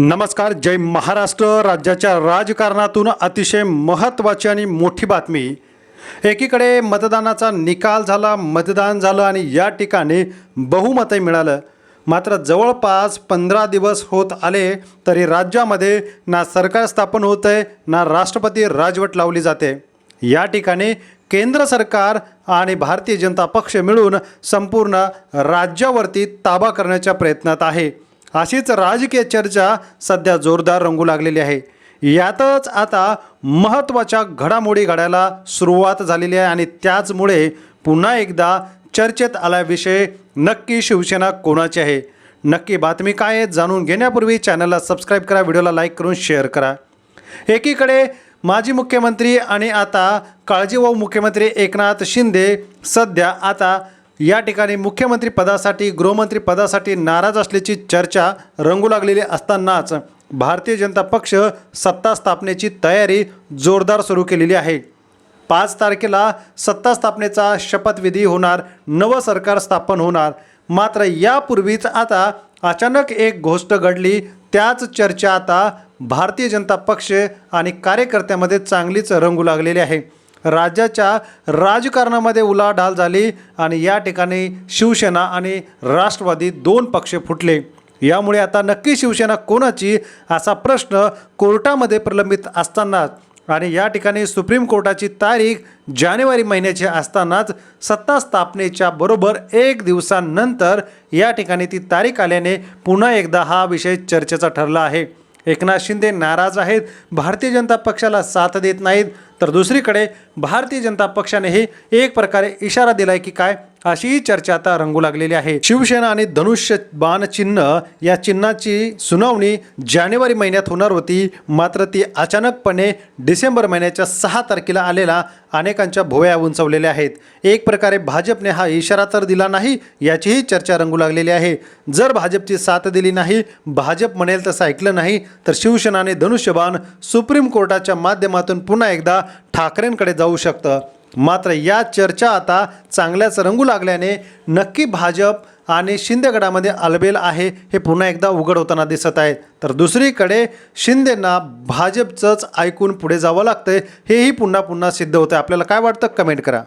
नमस्कार जय महाराष्ट्र. राज्याच्या राजकारणातून अतिशय महत्त्वाची आणि मोठी बातमी. एकीकडे मतदानाचा निकाल झाला मतदान झालं आणि या ठिकाणी बहुमतही मिळालं. मात्र जवळपास पंधरा दिवस होत आले तरी राज्यामध्ये ना सरकार स्थापन होत आहे ना राष्ट्रपती राजवट लावली जाते. या ठिकाणी केंद्र सरकार आणि भारतीय जनता पक्ष मिळून संपूर्ण राज्यावरती ताबा करण्याच्या प्रयत्नात आहे. अशीच राजकीय चर्चा सध्या जोरदार रंगू लागलेली आहे. यातच आता महत्त्वाच्या घडामोडी घडायला सुरुवात झालेली आहे आणि त्याचमुळे पुन्हा एकदा चर्चेत आला विषय नक्की शिवसेना कोणाची आहे? नक्की बातमी काय आहे जाणून घेण्यापूर्वी चॅनलला सबस्क्राईब करा व्हिडिओला लाईक करून शेअर करा. एकीकडे माजी मुख्यमंत्री आणि आता काळजीवाहू मुख्यमंत्री एकनाथ शिंदे सध्या आता या ठिकाणी मुख्यमंत्री पदासाठी गृहमंत्री पदासाठी नाराज असल्याची चर्चा रंगू लागलेली असतानाच भारतीय जनता पक्ष सत्ता स्थापनेची तयारी जोरदार सुरू केलेली आहे. पाच तारखेला सत्ता स्थापनेचा शपथविधी होणार नवं सरकार स्थापन होणार. मात्र यापूर्वीच आता अचानक एक गोष्ट घडली त्याच चर्चा आता भारतीय जनता पक्ष आणि कार्यकर्त्यामध्ये चांगलीच रंगू लागलेली आहे. राज्याच्या राजकारणामध्ये उलाढाल झाली आणि या ठिकाणी शिवसेना आणि राष्ट्रवादी दोन पक्ष फुटले. यामुळे आता नक्की शिवसेना कोणाची असा प्रश्न कोर्टामध्ये प्रलंबित असतानाच आणि या ठिकाणी सुप्रीम कोर्टाची तारीख जानेवारी महिन्याची असतानाच सत्ता स्थापनेच्या बरोबर एक दिवसानंतर या ठिकाणी ती तारीख आल्याने पुन्हा एकदा हा विषय चर्चेचा ठरला आहे. एकनाथ शिंदे नाराज आहेत. भारतीय जनता पक्षाला साथ देत नाहीत. तर दुसरीकडे भारतीय जनता पक्षानेही एक प्रकारे इशारा दिलाय की काय? अशीही चर्चा आता रंगू लागलेली आहे. शिवसेना आणि धनुष्य बाण चिन्ह या चिन्हाची सुनावणी जानेवारी महिन्यात होणार होती. मात्र ती अचानकपणे डिसेंबर महिन्याच्या सहा तारखेला आलेला अनेकांच्या भोव्या उंचवलेल्या आहेत. एक प्रकारे भाजपने हा इशारा तर दिला नाही याचीही चर्चा रंगू लागलेली आहे. जर भाजपची साथ दिली नाही भाजप म्हणेल तसं ऐकलं नाही तर शिवसेना आणि धनुष्यबाण सुप्रीम कोर्टाच्या माध्यमातून पुन्हा एकदा ठाकरेंकडे जाऊ शकतं. मात्र या चर्चा आता चांगल्याच रंगू लागल्याने नक्की भाजप आणि शिंदेगडामध्ये अलबेल आहे हे पुन्हा एकदा उघड होताना दिसत आहे. तर दुसरीकडे शिंदेंना भाजपचंच ऐकून पुढे जावं लागतंय हेही पुन्हा पुन्हा सिद्ध होतं आपल्याला काय वाटतं? कमेंट करा.